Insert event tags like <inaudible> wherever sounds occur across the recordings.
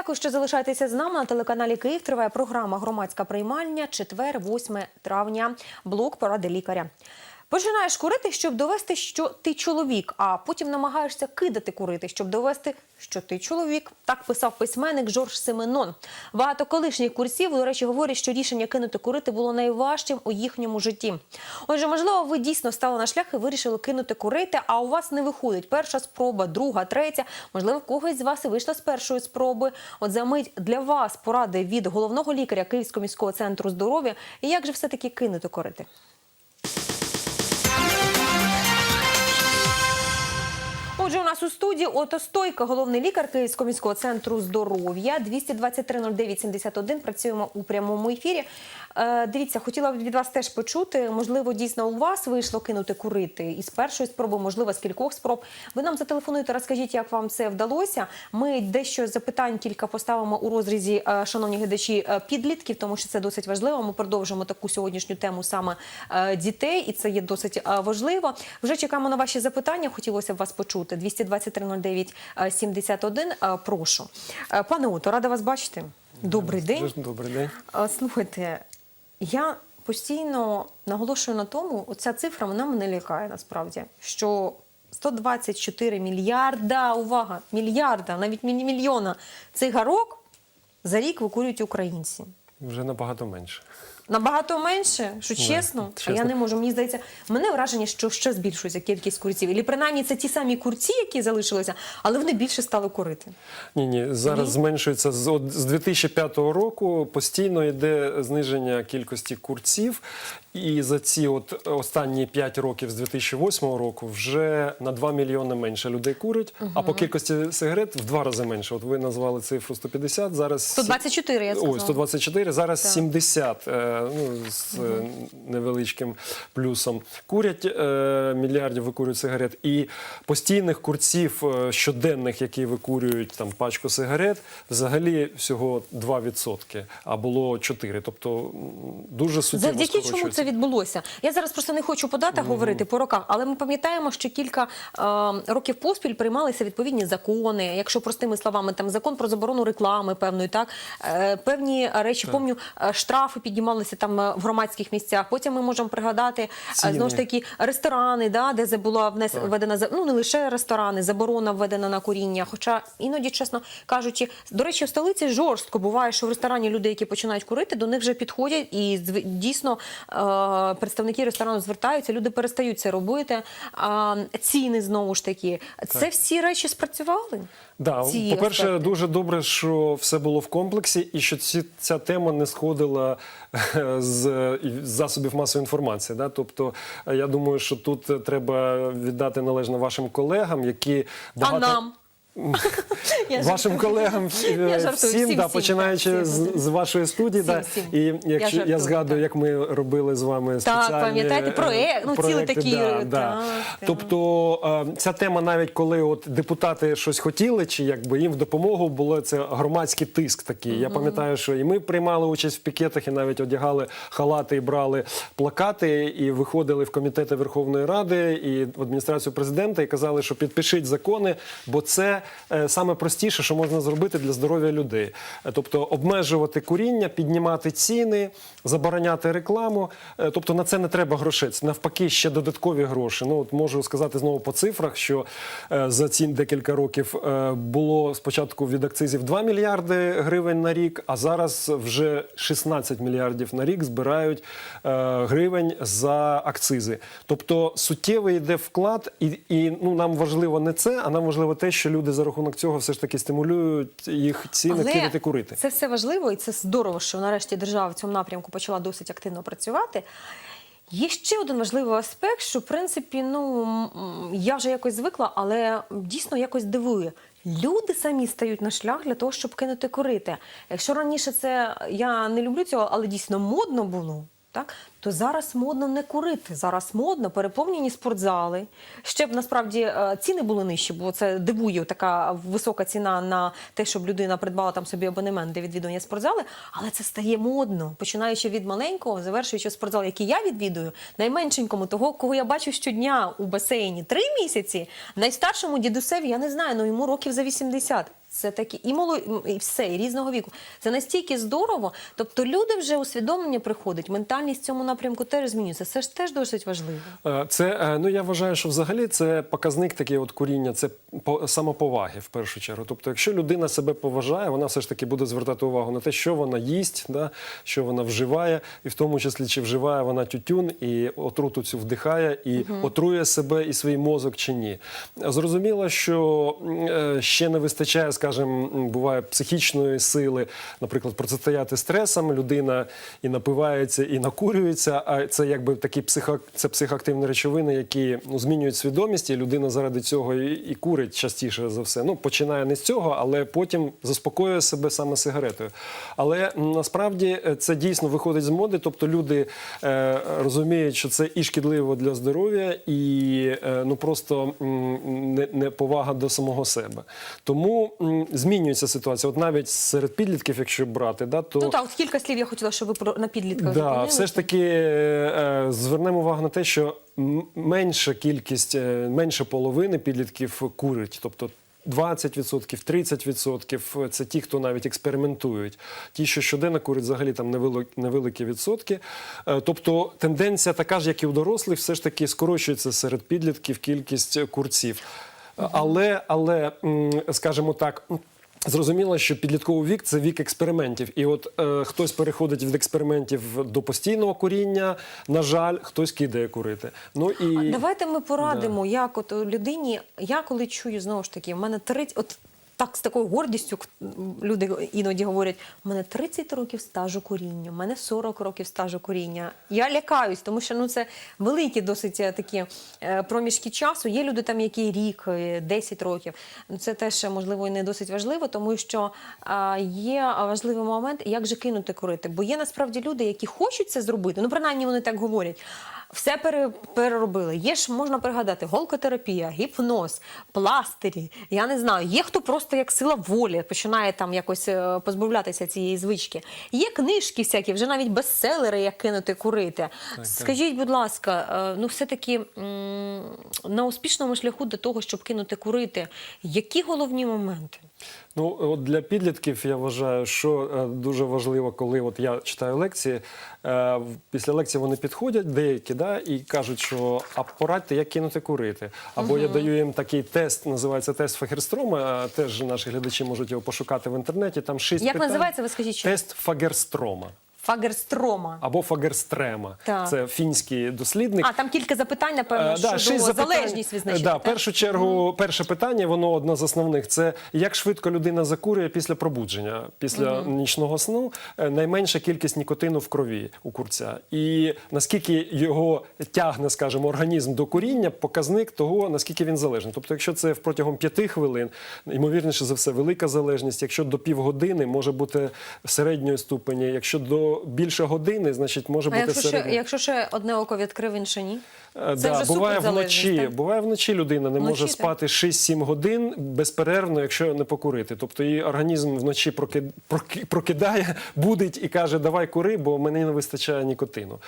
Дякую, що залишаєтеся з нами на телеканалі Київ. Триває програма Громадська приймальня. Четвер, 8 травня. Блок поради лікаря. Починаєш курити, щоб довести, що ти чоловік, а потім намагаєшся кидати курити, щоб довести, що ти чоловік. Так писав письменник Жорж Семенон. Багато колишніх курсів, до речі, говорять, що рішення кинути курити було найважчим у їхньому житті. Отже, можливо, ви дійсно стали на шлях і вирішили кинути курити, а у вас не виходить перша спроба, друга, третя. Можливо, в когось з вас і вийшла з першої спроби. От за мить для вас поради від головного лікаря Київського міського центру здоров'я. І як же все-таки кинути курити? Нас у студії Ото Стойка, головний лікар Київського міського центру здоров'я. 223-09-71. Працюємо у прямому ефірі. Е, дивіться, хотіла б від вас теж почути. Можливо, дійсно у вас вийшло кинути курити із першої спроби, можливо, з кількох спроб. Ви нам зателефонуєте, розкажіть, як вам це вдалося. Ми дещо запитань кілька поставимо у розрізі, е, шановні глядачі, е, підлітків, тому що це досить важливо. Ми продовжимо таку сьогоднішню тему саме е, дітей, і це є досить е, важливо. Вже чекаємо на ваші запитання. Хотілося б вас почути. 223-09-71. Е, Прошу. Е, Пане Ото, рада вас бачити. Добрий день. Добрий день. Слухайте, я постійно наголошую на тому, оця цифра вона мене лякає насправді, що 124 мільярда, увага, мільярда, навіть міль- мільйона цигарок за рік викурюють українці. Вже набагато менше. Набагато менше, що чесно, а чесно. я не можу. Мені здається, мене враження, що ще збільшується кількість курців. І принаймні це ті самі курці, які залишилися, але вони більше стали курити. Ні, ні, зараз Ні? зменшується з 2005 року. Постійно йде зниження кількості курців. І за ці от останні 5 років з 2008 року вже на 2 мільйони менше людей курить, а по кількості сигарет в два рази менше. От ви назвали цифру 150, зараз 124, я сказала. Ой, 124, зараз Так. 70 е, ну, з е, невеличким плюсом. Курять е, мільярдів викурюють сигарет. І постійних курців щоденних, які викурюють там пачку сигарет, взагалі всього 2%, а було 4. Тобто дуже суттєво скорочується. Це відбулося? Я зараз просто не хочу по датах говорити по роках, але ми пам'ятаємо, що кілька е, років поспіль приймалися відповідні закони. Якщо простими словами, там закон про заборону реклами певної, так е, певні речі, помню, е, штрафи піднімалися там в громадських місцях. Потім ми можемо пригадати Ціни. знову ж таки ресторани, да, де була внес введена ну не лише ресторани, заборона введена на куріння. Хоча іноді, чесно кажучи, до речі, в столиці жорстко буває, що в ресторані люди, які починають курити, до них вже підходять і дійсно е, представники ресторану звертаються, люди перестають це робити. А ціни знову ж таки, це всі речі спрацювали. Да, ці по-перше, аспекти? дуже добре, що все було в комплексі, і що ці, ця тема не сходила е, <laughs> з е, засобів масової інформації. Да? Тобто, е, я думаю, що тут е, треба віддати належне вашим колегам, які багато. А нам. Я Вашим жартую. колегам е, Я жартую. всім, Всім, да, всім, починаючи так, всім. з, з вашої студії, Всім, да, всім. і Я якщо я, жартую, згадую, так. як ми робили з вами спеціальні пам'ятаєте, проект, ну, ціли проекти, такі, да, да. так. Тобто е, ця тема, навіть коли от депутати щось хотіли, чи якби їм в допомогу було це громадський тиск такий. Я пам'ятаю, що і ми приймали участь в пікетах, і навіть одягали халати і брали плакати, і виходили в комітети Верховної Ради і в адміністрацію президента, і казали, що підпишіть закони, бо це саме простіше, що можна зробити для здоров'я людей. Е, Тобто обмежувати куріння, піднімати ціни, забороняти рекламу. Е, Тобто на це не треба грошей. Навпаки ще додаткові гроші. Ну от можу сказати знову по цифрах, що е, за ці декілька років е, було спочатку від акцизів 2 мільярди гривень на рік, а зараз вже 16 мільярдів на рік збирають е, гривень за акцизи. Тобто суттєвий йде вклад, і, і ну нам важливо не це, а нам важливо те, що люди за рахунок цього все ж таки стимулюють їх ціни кидати курити. Це все важливо, і це здорово, що нарешті держава в цьому напрямку почала досить активно працювати. Є ще один важливий аспект, що в принципі, ну я вже якось звикла, але дійсно якось дивує. Люди самі стають на шлях для того, щоб кинути курити. Якщо раніше це я не люблю цього, але дійсно модно було. Так, то зараз модно не курити. Зараз модно переповнені спортзали. Ще б насправді е, ціни були нижчі, бо це дивує така висока ціна на те, щоб людина придбала там собі абонемент для відвідування спортзали. Але це стає модно, починаючи від маленького, завершуючи спортзал, який я відвідую, найменшенькому того, кого я бачу щодня у басейні три місяці. Найстаршому дідусеві я не знаю, ну йому років за 80. Це такі і моло і все, і різного віку. Це настільки здорово. Тобто люди вже усвідомлення приходить, ментальність цьому напрямку теж змінюється. Це ж теж досить важливо. Е, Це е, ну я вважаю, що взагалі це показник такий от куріння, це по- самоповаги в першу чергу. Тобто, якщо людина себе поважає, вона все ж таки буде звертати увагу на те, що вона їсть, да, що вона вживає, і в тому числі чи вживає вона тютюн і отруту цю вдихає, і отрує себе і свій мозок чи ні. Зрозуміло, що е, ще не вистачає, скажімо, буває психічної сили, наприклад, протистояти стресам. Людина і напивається, і накурюється. А це якби такі психо, це психоактивні речовини, які ну, змінюють свідомість, і людина заради цього і, і курить частіше за все. Ну починає не з цього, але потім заспокоює себе саме сигаретою. Але насправді е, це дійсно виходить з моди, тобто люди е, розуміють, що це і шкідливо для здоров'я, і е, ну просто не, не повага до самого себе. Тому м, змінюється ситуація. От навіть серед підлітків, якщо брати, да, то Ну так, от кілька слів я хотіла, щоб ви про на підлітках Да, все ж таки звернемо увагу на те, що менша кількість, е, менше половини підлітків курить. Тобто 20%, 30% – це ті, хто навіть експериментують. Ті, що щоденно курять, взагалі там невеликі відсотки. Е, Тобто тенденція така ж, як і у дорослих, все ж таки скорочується серед підлітків кількість курців. Але, але, скажімо так. Зрозуміло, що підлітковий вік це вік експериментів, і от е, хтось переходить від експериментів до постійного куріння. На жаль, хтось кидає курити. Ну і Давайте ми порадимо, як от людині. Я коли чую знову ж таки, в мене 30, от так з такою гордістю люди іноді говорять: у мене 30 років стажу куріння, у мене 40 років стажу куріння. Я лякаюсь, тому що ну це великі досить е, такі е, проміжки часу. Є люди там, які рік, е, 10 років. Ну, Це теж можливо і не досить важливо, тому що є важливий момент, як же кинути курити. Бо є насправді люди, які хочуть це зробити. Ну принаймні вони так говорять. Все пере, переробили. Є ж можна пригадати голкотерапія, гіпноз, пластирі. Я не знаю. Є хто просто як сила волі починає там якось е, позбавлятися цієї звички. Є книжки всякі, вже навіть бестселери, як кинути курити. Скажіть, будь ласка, е, ну все-таки на успішному шляху до того, щоб кинути курити, які головні моменти? Ну, от для підлітків я вважаю, що е, дуже важливо, коли от я читаю лекції, е, після лекції вони підходять, деякі, да, і кажуть, що а порадьте, як кинути курити. Або я даю їм такий тест, називається тест Фагерстрома. Теж наші глядачі можуть його пошукати в інтернеті. Там шість Як питань. називається, ви скажіть, що? Тест Фагерстрома. Фагерстрома. Або Фагерстрема. Так. Це фінський дослідник. А там кілька запитань, напевно, Е, да, щодо запитань. залежність визначити. Да, так? першу чергу, перше питання, воно одне з основних. Це як швидко людина закурює після пробудження, після нічного сну. Е, Найменша кількість нікотину в крові у курця. І наскільки його тягне, скажімо, організм до куріння, показник того, наскільки він залежний. Тобто, якщо це протягом п'яти хвилин, ймовірніше за все, велика залежність. Якщо до півгодини може бути середньої ступені, якщо до більше години, значить може А бути якщо ще, якщо ще одне око відкрив, інше ні? Е, Це да, вже буває вночі. так? Буває вночі людина не Вночі, може спати 6-7 годин безперервно, якщо не покурити. Тобто її організм вночі проки- проки- прокидає, <laughs> будить і каже: Давай кури, бо мені не вистачає нікотину.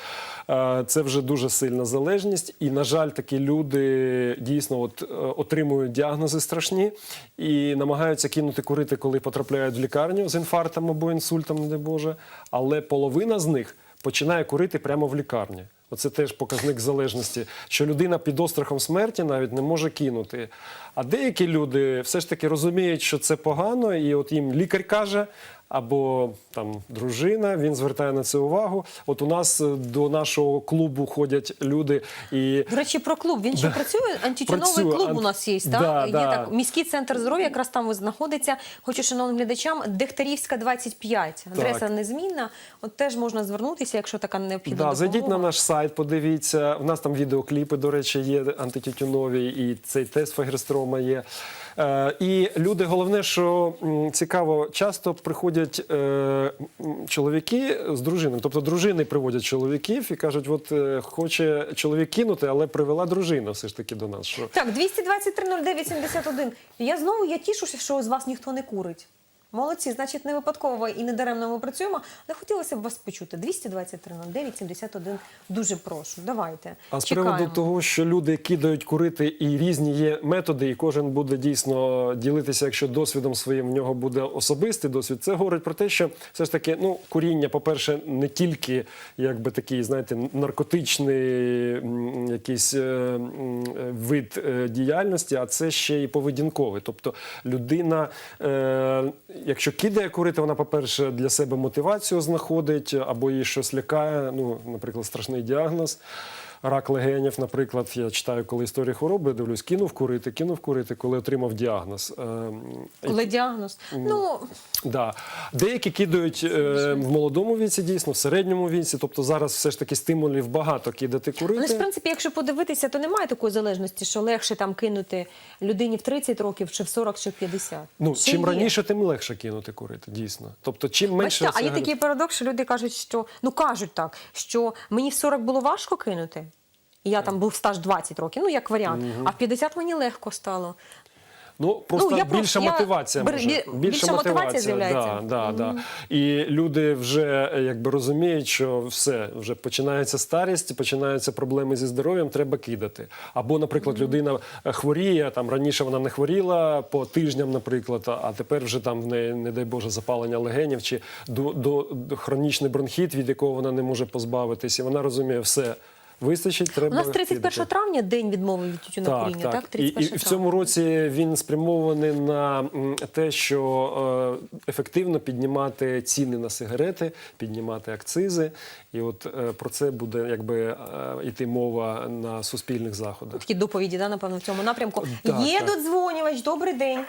Е, Це вже дуже сильна залежність. І, на жаль, такі люди дійсно от, е, отримують діагнози страшні і намагаються кинути курити, коли потрапляють в лікарню з інфарктом або інсультом, не дай Боже. Але половина з них починає курити прямо в лікарні. Оце теж показник залежності, що людина під острахом смерті навіть не може кинути. А деякі люди все ж таки розуміють, що це погано, і от їм лікар каже, або там дружина, він звертає на це увагу. От у нас е, до нашого клубу ходять люди і. До речі, про клуб. Він ще працює? Антитюновий Працює. клуб у нас є, так? Да, є да. так. Міський центр здоров'я, якраз там знаходиться. Хочу шановним глядачам, Дегтярівська 25. Адреса Так. незмінна. От теж можна звернутися, якщо така необхідна Да, допомога. зайдіть на наш сайт, подивіться. У нас там відеокліпи, до речі, є антитютюнові, і цей тест Фагерстрома є. Е, і люди, головне, що цікаво, часто приходять е, чоловіки з дружинами. Тобто дружини приводять чоловіків і кажуть, от е, хоче чоловік кинути, але привела дружина все ж таки до нас. Що Так, 223 09 71. Я знову я тішуся, що з вас ніхто не курить. Молодці, значить, не випадково і не даремно ми працюємо. Не хотілося б вас почути. 223 09 71. Дуже прошу. Давайте. А з Чекаємо. приводу того, що люди кидають курити, і різні є методи, і кожен буде дійсно ділитися, якщо досвідом своїм в нього буде особистий досвід, це говорить про те, що все ж таки, ну, куріння, по-перше, не тільки якби такий, знаєте, наркотичний якийсь е, вид е, діяльності, а це ще і поведінковий. Тобто людина, е, якщо кидає курити, вона, по-перше, для себе мотивацію знаходить або її щось лякає, ну, наприклад, страшний діагноз. Рак легенів, наприклад, я читаю, коли історії хвороби, дивлюсь, кинув курити, кинув курити, коли отримав діагноз. Е, Коли діагноз. Ну, Да. Деякі кидають е, в молодому віці, дійсно, в середньому віці. Тобто зараз все ж таки стимулів багато кидати курити. але ж, в принципі, якщо подивитися, то немає такої залежності, що легше там кинути людині в 30 років, чи в 40, чи в 50. Ну, Чи чим є? раніше, тим легше кинути курити, дійсно. Тобто, чим менше Бачите, а є такий парадокс, що люди кажуть, що ну кажуть так, що мені в 40 було важко кинути. І Я там був стаж 20 років, ну як варіант. А в 50 мені легко стало. Ну просто Ну, я більша просто- мотивація. бер- може. бі- більша мотивація з'являється. Да, да, да. І люди вже якби розуміють, що все вже починається старість, починаються проблеми зі здоров'ям, треба кидати. Або, наприклад, людина е, хворіє, там раніше вона не хворіла по тижням, наприклад, а а тепер вже там в неї, не дай Боже, запалення легенів чи до, до, до хронічний бронхіт, від якого вона не може позбавитись. І вона розуміє, все. Вистачить, треба У нас 31 кидати. травня день відмови від тютюнокуріння, так? так. І, 31 і в цьому році він спрямований на те, що е, ефективно піднімати ціни на сигарети, піднімати акцизи. І от е, про це буде якби е, йти мова на суспільних заходах. Такі доповіді, да, напевно, в цьому напрямку. Так, Є так. додзвонювач, добрий день.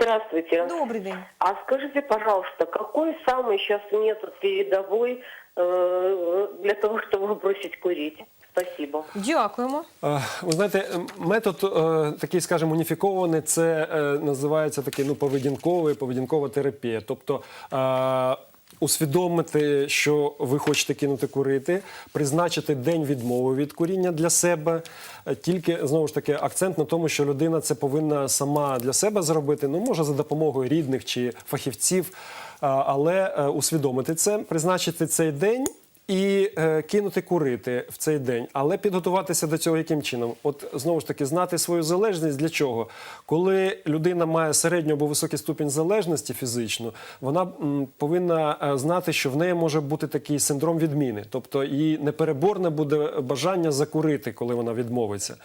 Здравствуйте. Добрий день. А скажите, пожалуйста, какой самый сейчас метод передовой для того, чтобы бросить курить? Спасибо. Дякуємо. Е, Ви знаєте, метод е, такий, скажімо, уніфікований, це е, називається такий ну, поведінковий, поведінкова терапія. Тобто е, усвідомити, що ви хочете кинути курити, призначити день відмови від куріння для себе. Е, Тільки знову ж таки акцент на тому, що людина це повинна сама для себе зробити. Ну, може, за допомогою рідних чи фахівців, е, але е, усвідомити це, призначити цей день. І е, кинути курити в цей день, але підготуватися до цього яким чином? От знову ж таки, знати свою залежність для чого? Коли людина має середню або високий ступінь залежності фізично, вона м, повинна е, знати, що в неї може бути такий синдром відміни, тобто їй непереборне буде бажання закурити, коли вона відмовиться,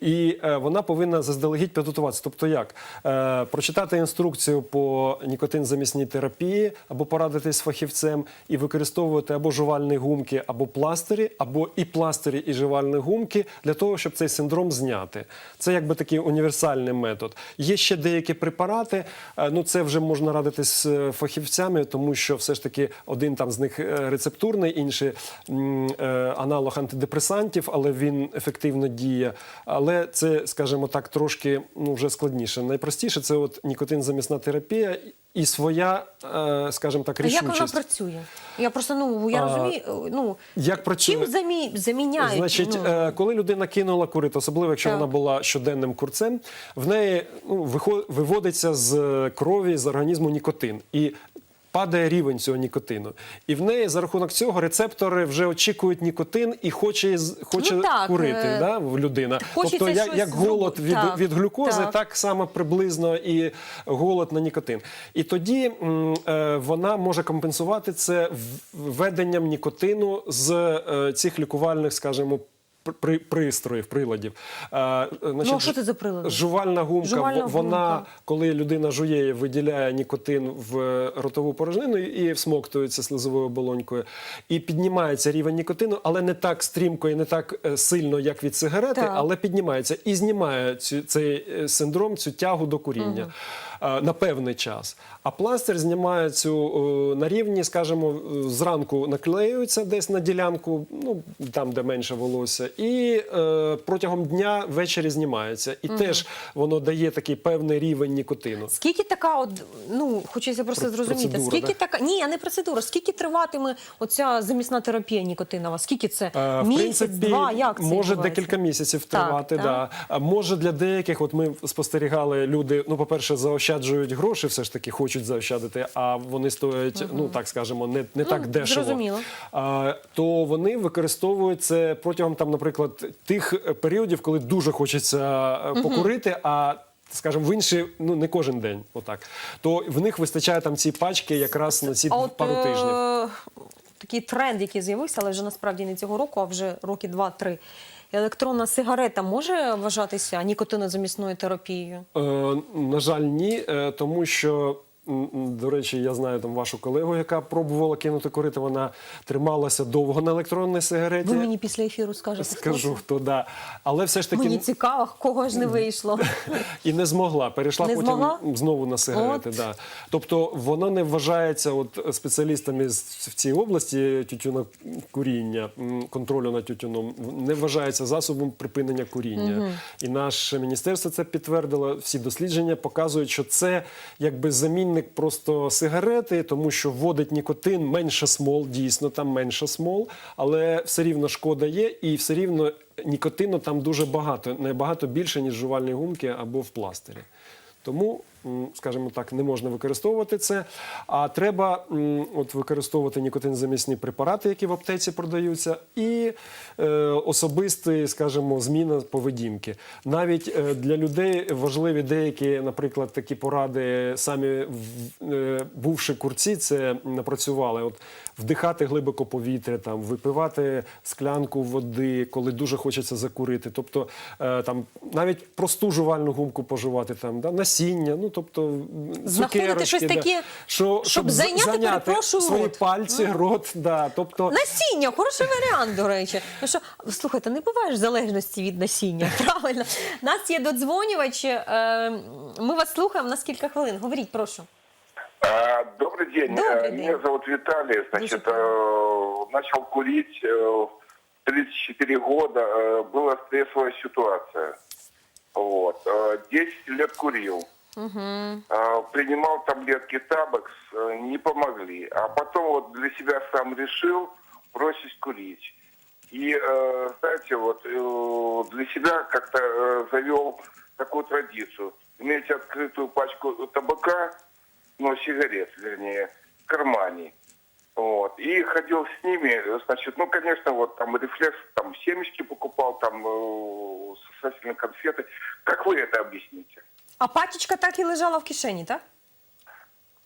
і е, вона повинна заздалегідь підготуватися. Тобто, як е, прочитати інструкцію по нікотин-замісній терапії або порадитись з фахівцем і використовувати або жувальні гумки, або пластирі, або і пластирі, і жувальні гумки для того, щоб цей синдром зняти. Це якби такий універсальний метод. Є ще деякі препарати. е, Ну це вже можна радитись з е, фахівцями, тому що все ж таки один там з них е, рецептурний, інший аналог антидепресантів, але він ефективно діє. Але це, скажімо так, трошки ну вже складніше. Найпростіше це от нікотин-замісна терапія і своя, е, скажімо так, А як вона працює? Я просто ну я розумію. Ну як працює? чим замі... заміняють? Значить, ну, е, коли людина кинула курити, особливо якщо Так. вона була щоденним курцем, в неї ну, виводиться з крові з організму нікотин. І Падає рівень цього нікотину, і в неї за рахунок цього рецептори вже очікують нікотин і хоче хоче Ну, так, курити. е, Да, в людина. хочеться тобто, як, як голод від, Так, від глюкози, так. так само приблизно і голод на нікотин. І тоді м, е, вона може компенсувати це введенням нікотину з е, цих лікувальних, скажімо, при, пристроїв, приладів. Е, е, значить, Ну, а що це за прилади? Жувальна гумка, Жувальна во- вона, гумка. коли людина жує, виділяє нікотин в е, ротову порожнину і всмоктується слизовою оболонькою. І піднімається рівень нікотину, але не так стрімко і не так е, сильно, як від сигарети, Так. але піднімається і знімає цю, цей синдром, цю тягу до куріння е, на певний час. А пластир знімає цю е, на рівні, скажімо, е, зранку наклеюється десь на ділянку, ну там, де менше волосся, і е, протягом дня ввечері знімається. І теж воно дає такий певний рівень нікотину. Скільки така, от, ну хочеться просто зрозуміти, процедура, скільки да? така ні, а не процедура, скільки триватиме оця замісна терапія нікотинова? Скільки це? Е, В Місяць, принципі, два, як це може відбувається? декілька місяців тривати. так. Да. А може для деяких, от ми спостерігали, люди, ну, по-перше, заощаджують гроші, все ж таки хочуть заощадити, а вони стоять, ну так скажемо, не, не так дешево. зрозуміло. А, то вони використовують це протягом там, наприклад, тих е, періодів, коли дуже хочеться е, покурити, а Скажімо, в інші, ну не кожен день, отак. То в них вистачає там ці пачки якраз на ці от пару тижнів. Такий тренд, який з'явився, але вже насправді не цього року, а вже роки два-три. Електронна сигарета може вважатися нікотинозамісною терапією? Е, на жаль, ні, е, тому що. До речі, я знаю там вашу колегу, яка пробувала кинути курити. Вона трималася довго на електронній сигареті. Ви мені після ефіру скажете. скажу, хто да. Але все ж таки Мені цікаво, кого ж не вийшло. і не змогла. Перейшла Не потім змогла? знову на сигарети. От. Да. Тобто воно не вважається от спеціалістами в цій області тютюнокуріння, контролю над тютюном, не вважається засобом припинення куріння. І наше міністерство це підтвердило. Всі дослідження показують, що це якби замінник просто сигарети, тому що вводить нікотин, менше смол, дійсно там менше смол, але все рівно шкода є, і все рівно нікотину там дуже багато, набагато більше, ніж в жувальній гумки або в пластирі. Тому, скажімо так, не можна використовувати це. А треба от використовувати нікотинзамісні препарати, які в аптеці продаються, і е, особисті, скажімо, зміна поведінки. Навіть е, для людей важливі деякі, наприклад, такі поради, самі е, бувши курці, це напрацювали. От вдихати глибоко повітря, там випивати склянку води, коли дуже хочеться закурити. Тобто е, там навіть просту жувальну гумку пожувати, там да, насіння, ну тобто м, Знаходити цукерочки, щось да, таке, що, щоб з- зайняти, перепрошую, свої рот. пальці, рот. Да, тобто, Насіння, хороший варіант, до речі. Ну що, слухайте, не буває ж залежності від насіння, <laughs> правильно? Нас є додзвонювач. е, Ми вас слухаємо на скільки хвилин. Говоріть, прошу. А, Добрый день. Добрый Э, день. Меня зовут Виталий. Значит, Дуже э, начал курить э, в 34 года. Э, Была стрессовая ситуация. Вот. Э, 10 лет курил. Э, Принимал таблетки Табакс, э, не помогли. А потом вот для себя сам решил бросить курить. И, э, знаете, вот э, для себя как-то завел такую традицию. Иметь открытую пачку табака, ну, сигарет, вернее, в кармане. Вот. И ходил с ними, значит, ну, конечно, вот там рефлекс, там семечки покупал, там э, сосательные конфеты. Как вы это объясните? А пачечка так і лежала в кишені, так?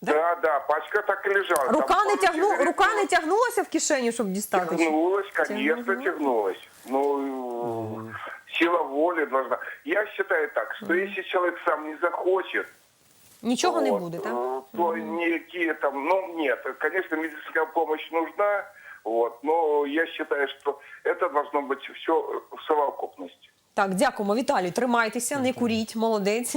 Да? Да, да, пачка так и лежала. Там Рука не, пару тягну, сигарет рука было. не тягнулася в кишеню, щоб дістати? чи? Тягнулась, конечно, Тягнулась. тягнулась. Ну, э, сила воли должна. Я считаю так, что если человек сам не захочет, Нічого не вот, буде, так? э, То никакие там, ну нет, конечно, медицинская помощь нужна, вот, но я считаю, что это должно быть все в совокупности. Так, дякуємо, Віталію. Тримайтеся, не куріть, молодець.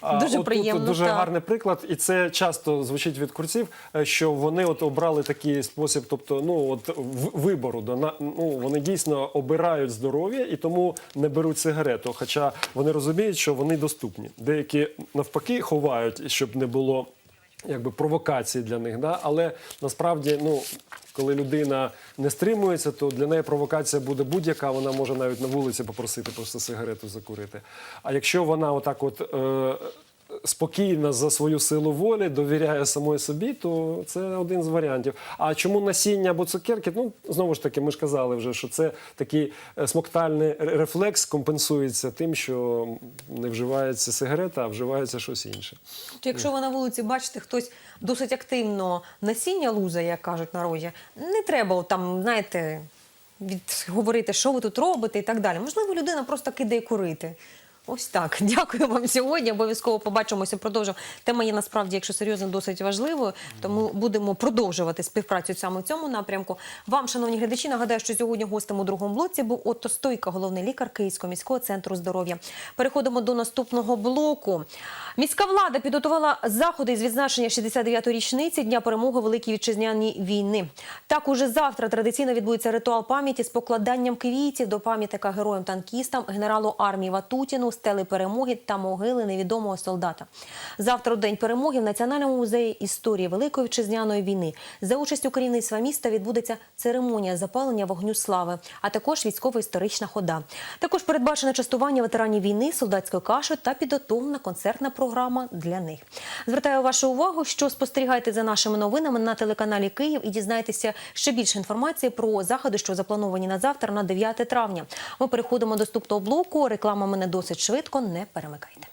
А, <laughs> Дуже от приємно. Тут дуже так. гарний приклад, і це часто звучить від курців, е, що вони от обрали такий спосіб, тобто ну от вибору. да, на- Ну вони дійсно обирають здоров'я і тому не беруть сигарету. Хоча вони розуміють, що вони доступні. Деякі навпаки ховають, щоб не було. Якби провокації для них, да? але насправді, ну коли людина не стримується, то для неї провокація буде будь-яка. Вона може навіть на вулиці попросити просто сигарету закурити. А якщо вона отак, от е, спокійна за свою силу волі, довіряє самої собі, то це один з варіантів. А чому насіння або цукерки? Ну знову ж таки, ми ж казали вже, що це такий е, смоктальний рефлекс компенсується тим, що не вживається сигарета, а вживається щось інше. То якщо ви на вулиці бачите, хтось досить активно насіння лузає, як кажуть народі, не треба там, знаєте, від, говорити, що ви тут робите і так далі. Можливо, людина просто кидає курити. Ось так. <laughs> Дякую вам сьогодні. Обов'язково побачимося. Продовжимо. Тема є насправді, якщо серйозно, досить важливою. Тому будемо продовжувати співпрацю саме в цьому напрямку. Вам, шановні глядачі, нагадаю, що сьогодні гостем у другому блоці був Отто Стойка, головний лікар Київського міського центру здоров'я. Переходимо до наступного блоку. Міська влада підготувала заходи з відзначення 69-ї річниці Дня перемоги Великій вітчизняній війни. Так, уже завтра традиційно відбудеться ритуал пам'яті з покладанням квітів до пам'ятника героям-танкістам, генералу армії Ватутіну, стели перемоги та могили невідомого солдата. Завтра, у день перемоги, в Національному музеї історії Великої вітчизняної війни за участю керівництва міста відбудеться церемонія запалення вогню слави, а також військово-історична хода. Також передбачене частування ветеранів війни, солдатською кашею та підготовлена концертна програма для них. Звертаю вашу увагу, що спостерігайте за нашими новинами на телеканалі Київ і дізнайтеся ще більше інформації про заходи, що заплановані на завтра, на 9 травня. Ми переходимо до наступного блоку. Реклама мене досить швидко. Не перемикайте.